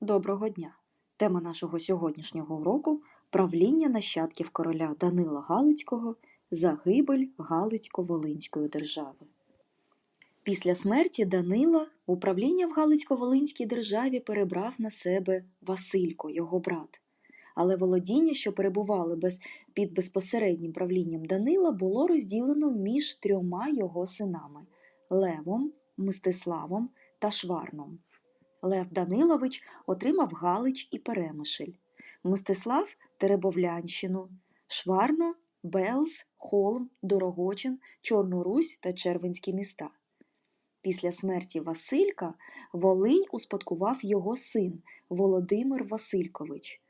Доброго дня! Тема нашого сьогоднішнього уроку правління нащадків короля Данила Галицького, загибель Галицько-Волинської держави. Після смерті Данила управління в Галицько-Волинській державі перебрав на себе Василько, його брат. Але володіння, що перебували без, під безпосереднім правлінням Данила, було розділено між трьома його синами Левом, Мстиславом та Шварном. Лев Данилович отримав Галич і Перемишль, Мстислав Теребовлянщину, Шварно, Белз, Холм, Дорогочин, Чорну Русь та Червенські міста. Після смерті Василька Волинь успадкував його син Володимир Василькович.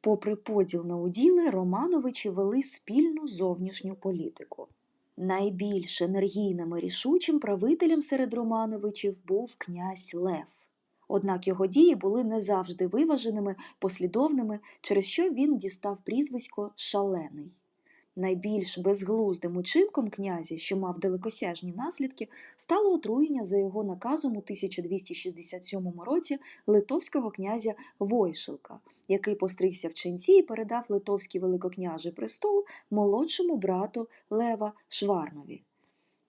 Попри поділ на уділи, Романовичі вели спільну зовнішню політику. Найбільш енергійним і рішучим правителем серед Романовичів був князь Лев. Однак його дії були не завжди виваженими, послідовними, через що він дістав прізвисько Шалений. Найбільш безглуздим учинком князя, що мав далекосяжні наслідки, стало отруєння за його наказом у 1267 році литовського князя Войшилка, який постригся в ченці і передав литовський великокняжий престол молодшому брату Лева Шварнові.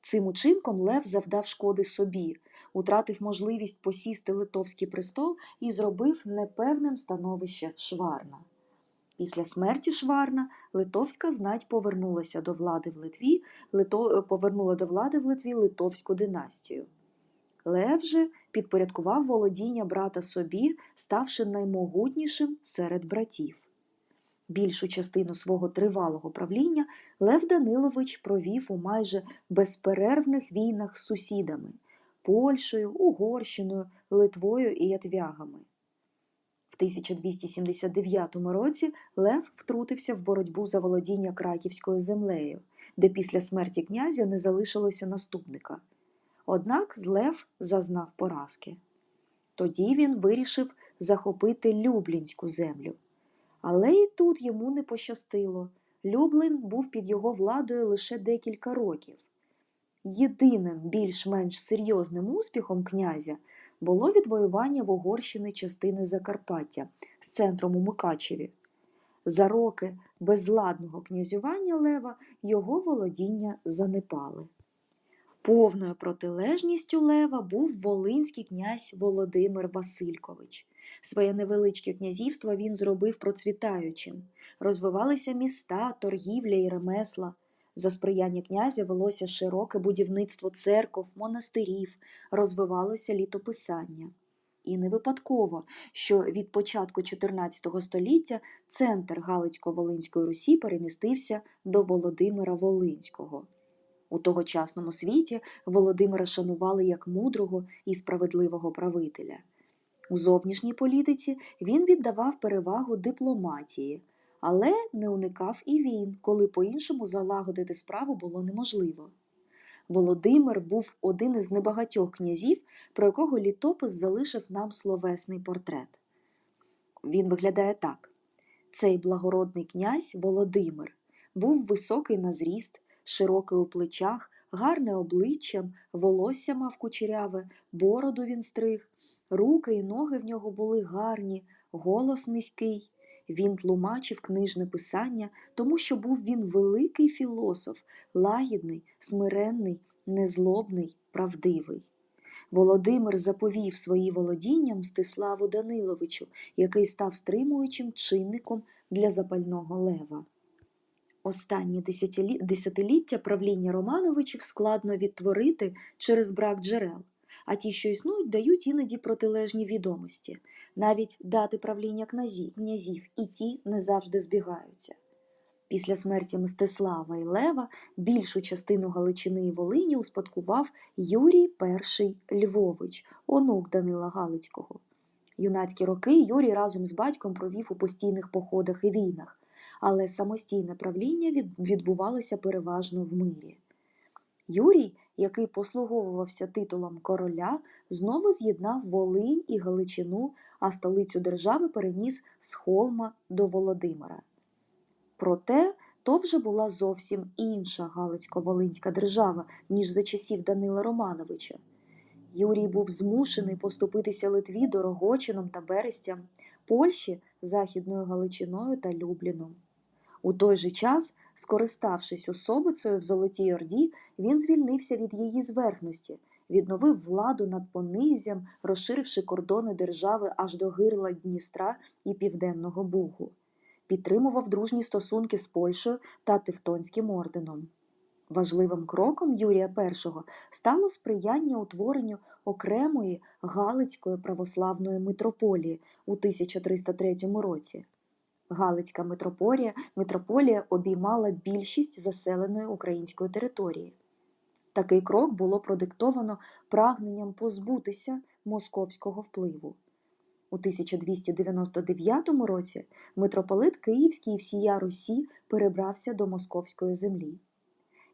Цим учинком Лев завдав шкоди собі, утратив можливість посісти литовський престол і зробив непевним становище Шварна. Після смерті Шварна литовська знать повернулася до влади в Литві, Лито... повернула до влади в Литві литовську династію. Лев же підпорядкував володіння брата собі, ставши наймогутнішим серед братів. Більшу частину свого тривалого правління Лев Данилович провів у майже безперервних війнах з сусідами Польщею, Угорщиною, Литвою і Ятвягами. В 1279 році Лев втрутився в боротьбу за володіння краківською землею, де після смерті князя не залишилося наступника. Однак Лев зазнав поразки. Тоді він вирішив захопити Люблінську землю. Але і тут йому не пощастило. Люблин був під його владою лише декілька років. Єдиним більш-менш серйозним успіхом князя було відвоювання в Угорщини частини Закарпаття з центром у Мукачеві. За роки безладного князювання Лева його володіння занепали. Повною протилежністю Лева був волинський князь Володимир Василькович. Своє невеличке князівство він зробив процвітаючим. Розвивалися міста, торгівля і ремесла. За сприяння князя велося широке будівництво церков, монастирів, розвивалося літописання. І не випадково, що від початку XIV століття центр Галицько-Волинської Русі перемістився до Володимира Волинського. У тогочасному світі Володимира шанували як мудрого і справедливого правителя. У зовнішній політиці він віддавав перевагу дипломатії, але не уникав і війн, коли по-іншому залагодити справу було неможливо. Володимир був один із небагатьох князів, про якого літопис залишив нам словесний портрет. Він виглядає так: цей благородний князь Володимир був високий на зріст, широкий у плечах, гарне обличчям, волосся мав кучеряве, бороду він стриг, руки і ноги в нього були гарні, голос низький. Він тлумачив книжне писання, тому що був він великий філософ, лагідний, смиренний, незлобний, правдивий. Володимир заповів свої володіння Мстиславу Даниловичу, який став стримуючим чинником для запального лева. Останні десятиліття правління Романовичів складно відтворити через брак джерел, а ті, що існують, дають іноді протилежні відомості. Навіть дати правління князів і ті не завжди збігаються. Після смерті Мстислава і Лева більшу частину Галичини і Волині успадкував Юрій І Львович, онук Данила Галицького. Юнацькі роки Юрій разом з батьком провів у постійних походах і війнах але самостійне правління відбувалося переважно в мирі. Юрій, який послуговувався титулом короля, знову з'єднав Волинь і Галичину, а столицю держави переніс з Холма до Володимира. Проте то вже була зовсім інша Галицько-Волинська держава, ніж за часів Данила Романовича. Юрій був змушений поступитися Литві Дорогочином та Берестям, Польщі Західною Галичиною та Любліном. У той же час, скориставшись особицею в Золотій Орді, він звільнився від її зверхності, відновив владу над понизям, розширивши кордони держави аж до гирла Дністра і Південного Бугу, підтримував дружні стосунки з Польщею та Тевтонським орденом. Важливим кроком Юрія І стало сприяння утворенню окремої Галицької православної митрополії у 1303 році. Галицька митрополія, митрополія обіймала більшість заселеної української території. Такий крок було продиктовано прагненням позбутися московського впливу. У 1299 році митрополит Київський всія Русі перебрався до московської землі.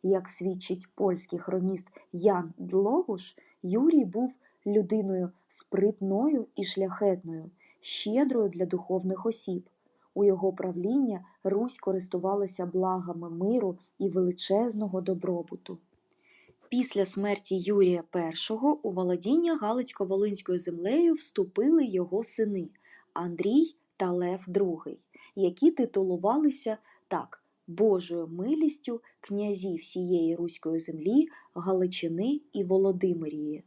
Як свідчить польський хроніст Ян Длогуш, Юрій був людиною спритною і шляхетною, щедрою для духовних осіб. У його правління Русь користувалася благами миру і величезного добробуту. Після смерті Юрія І у володіння Галицько-Волинською землею вступили його сини Андрій та Лев II, які титулувалися так Божою милістю князі всієї Руської землі, Галичини і Володимирії.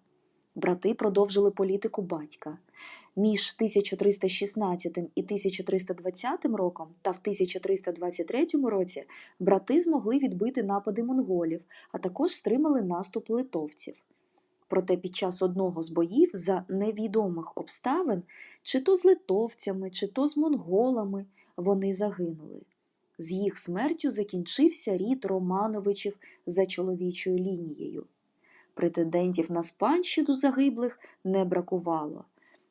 Брати продовжили політику батька. Між 1316 і 1320 роком та в 1323 році брати змогли відбити напади монголів, а також стримали наступ литовців. Проте під час одного з боїв за невідомих обставин, чи то з литовцями, чи то з монголами, вони загинули. З їх смертю закінчився рід Романовичів за чоловічою лінією. Претендентів на спадщину загиблих не бракувало.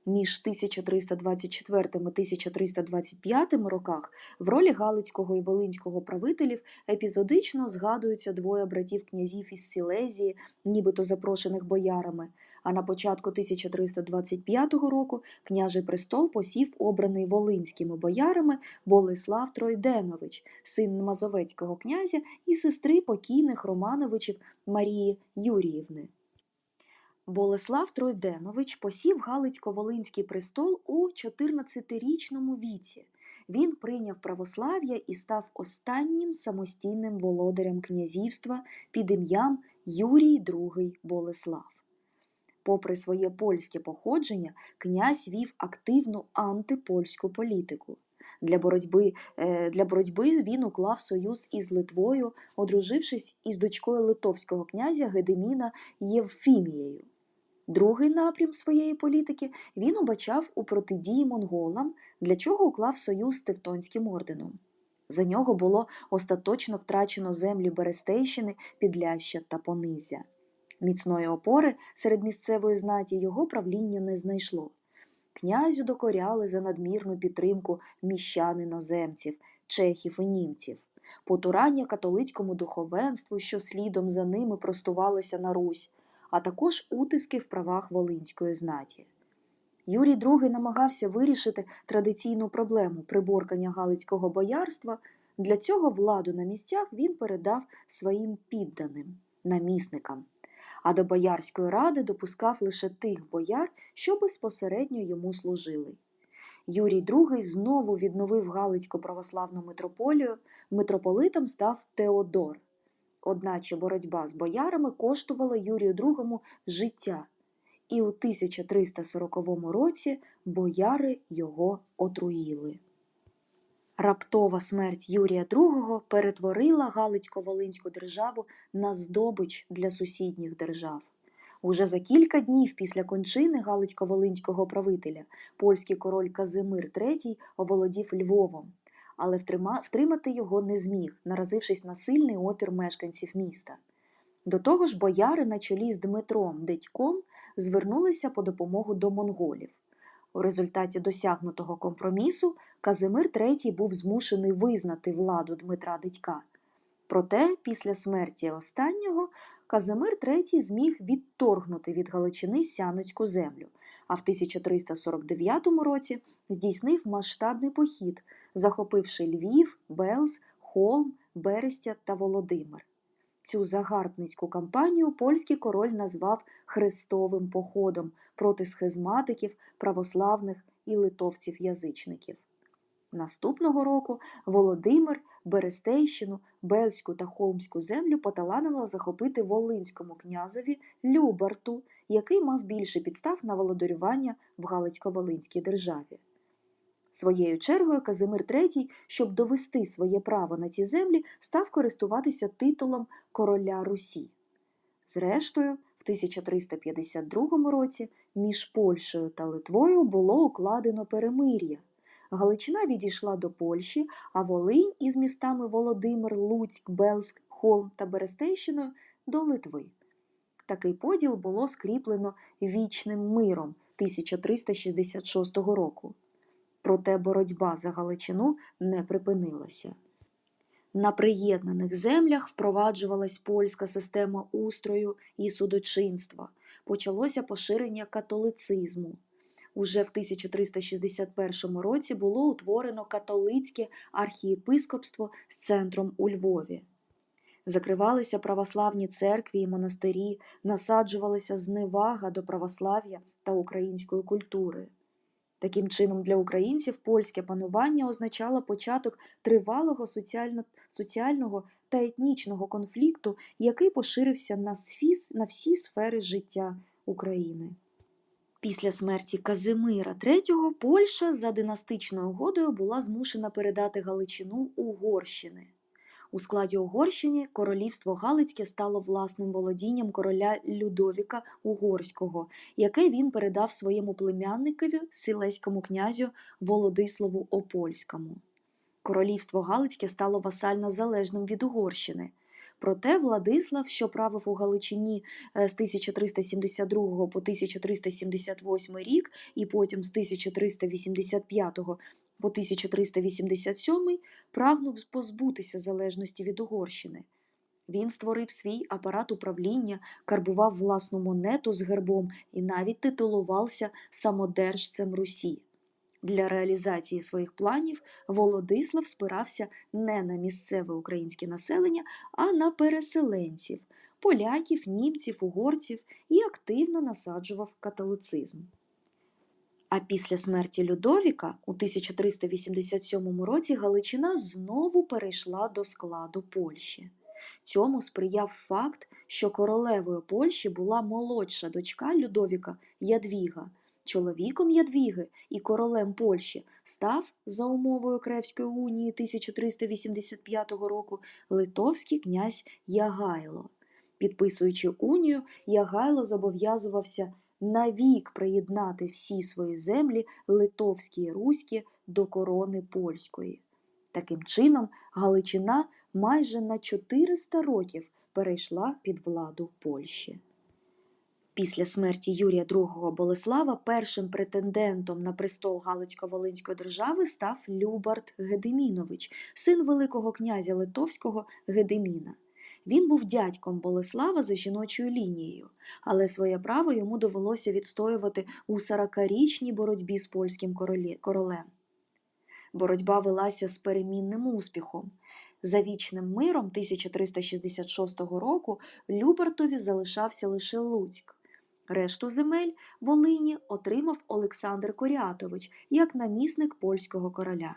Між 1324 і 1325 роках в ролі Галицького і Волинського правителів епізодично згадуються двоє братів князів із Сілезії, нібито запрошених боярами. А на початку 1325 року княжий престол посів обраний волинськими боярами Болеслав Тройденович, син Мазовецького князя і сестри покійних Романовичів Марії Юріївни. Болеслав Тройденович посів Галицько-Волинський престол у 14-річному віці. Він прийняв православ'я і став останнім самостійним володарем князівства під ім'ям Юрій II Болеслав. Попри своє польське походження, князь вів активну антипольську політику. Для боротьби, е, для боротьби він уклав союз із Литвою, одружившись із дочкою литовського князя Гедеміна Євфімією. Другий напрям своєї політики він обачав у протидії монголам, для чого уклав союз з Тевтонським орденом. За нього було остаточно втрачено землі Берестейщини, Підляща та Понизя. Міцної опори серед місцевої знаті його правління не знайшло. Князю докоряли за надмірну підтримку міщан іноземців, чехів і німців, потурання католицькому духовенству, що слідом за ними простувалося на Русь, а також утиски в правах волинської знаті. Юрій II намагався вирішити традиційну проблему приборкання Галицького боярства. Для цього владу на місцях він передав своїм підданим, намісникам а до боярської ради допускав лише тих бояр, що безпосередньо йому служили. Юрій II знову відновив Галицьку православну митрополію, митрополитом став Теодор. Одначе боротьба з боярами коштувала Юрію II життя, і у 1340 році бояри його отруїли. Раптова смерть Юрія II перетворила Галицько-Волинську державу на здобич для сусідніх держав. Уже за кілька днів після кончини Галицько-Волинського правителя польський король Казимир III оволодів Львовом, але втримати його не зміг, наразившись на сильний опір мешканців міста. До того ж, бояри на чолі з Дмитром Дедьком звернулися по допомогу до монголів. У результаті досягнутого компромісу Казимир III був змушений визнати владу Дмитра Дидька. Проте, після смерті останнього, Казимир III зміг відторгнути від Галичини Сяноцьку землю, а в 1349 році здійснив масштабний похід, захопивши Львів, Белз, Холм, Берестя та Володимир. Цю загарбницьку кампанію польський король назвав хрестовим походом проти схизматиків, православних і литовців-язичників. Наступного року Володимир Берестейщину, Бельську та Холмську землю поталанило захопити Волинському князеві Любарту, який мав більше підстав на володарювання в Галицько-Волинській державі. Своєю чергою Казимир III, щоб довести своє право на ці землі, став користуватися титулом короля Русі. Зрештою, в 1352 році між Польщею та Литвою було укладено перемир'я. Галичина відійшла до Польщі, а Волинь із містами Володимир, Луцьк, Белськ, Холм та Берестейщиною до Литви. Такий поділ було скріплено вічним миром 1366 року. Проте боротьба за Галичину не припинилася. На приєднаних землях впроваджувалась польська система устрою і судочинства. Почалося поширення католицизму. Уже в 1361 році було утворено католицьке архієпископство з центром у Львові. Закривалися православні церкві і монастирі, насаджувалася зневага до православ'я та української культури. Таким чином, для українців польське панування означало початок тривалого соціально, соціального та етнічного конфлікту, який поширився на, сфіс, на всі сфери життя України. Після смерті Казимира III Польща за династичною угодою була змушена передати Галичину Угорщини. У складі Угорщини королівство Галицьке стало власним володінням короля Людовіка Угорського, яке він передав своєму племянникові силеському князю Володиславу Опольському. Королівство Галицьке стало васально залежним від Угорщини. Проте Владислав, що правив у Галичині е, з 1372 по 1378 рік, і потім з 1385 по 1387 прагнув позбутися залежності від Угорщини. Він створив свій апарат управління, карбував власну монету з гербом і навіть титулувався самодержцем Русі. Для реалізації своїх планів Володислав спирався не на місцеве українське населення, а на переселенців поляків, німців, угорців і активно насаджував католицизм. А після смерті Людовіка у 1387 році Галичина знову перейшла до складу Польщі. Цьому сприяв факт, що королевою Польщі була молодша дочка Людовіка Ядвіга. Чоловіком Ядвіги і королем Польщі став за умовою Кревської унії 1385 року литовський князь Ягайло. Підписуючи унію, Ягайло зобов'язувався навік приєднати всі свої землі литовські і руські до корони польської. Таким чином, Галичина майже на 400 років перейшла під владу Польщі. Після смерті Юрія II Болеслава першим претендентом на престол Галицько-Волинської держави став Любард Гедемінович, син Великого князя Литовського Гедеміна. Він був дядьком Болеслава за жіночою лінією, але своє право йому довелося відстоювати у 40-річній боротьбі з польським королем. Боротьба велася з перемінним успіхом. За вічним миром 1366 року Любартові залишався лише Луцьк. Решту земель Волині отримав Олександр Корятович як намісник польського короля.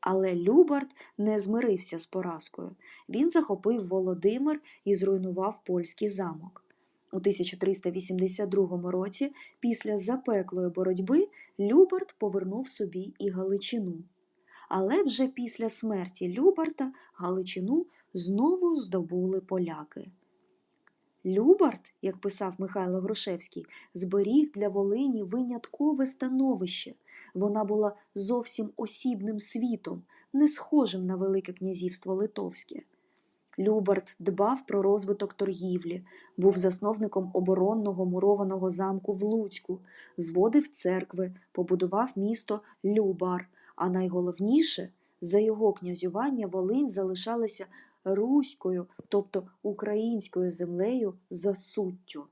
Але Любард не змирився з поразкою. Він захопив Володимир і зруйнував польський замок. У 1382 році, після запеклої боротьби, Любард повернув собі і Галичину. Але вже після смерті Любарта Галичину знову здобули поляки. Любарт, як писав Михайло Грушевський, зберіг для Волині виняткове становище. Вона була зовсім осібним світом, не схожим на Велике князівство Литовське. Любарт дбав про розвиток торгівлі, був засновником оборонного мурованого замку в Луцьку, зводив церкви, побудував місто Любар, а найголовніше, за його князювання Волинь залишалася руською, тобто українською землею за суттю.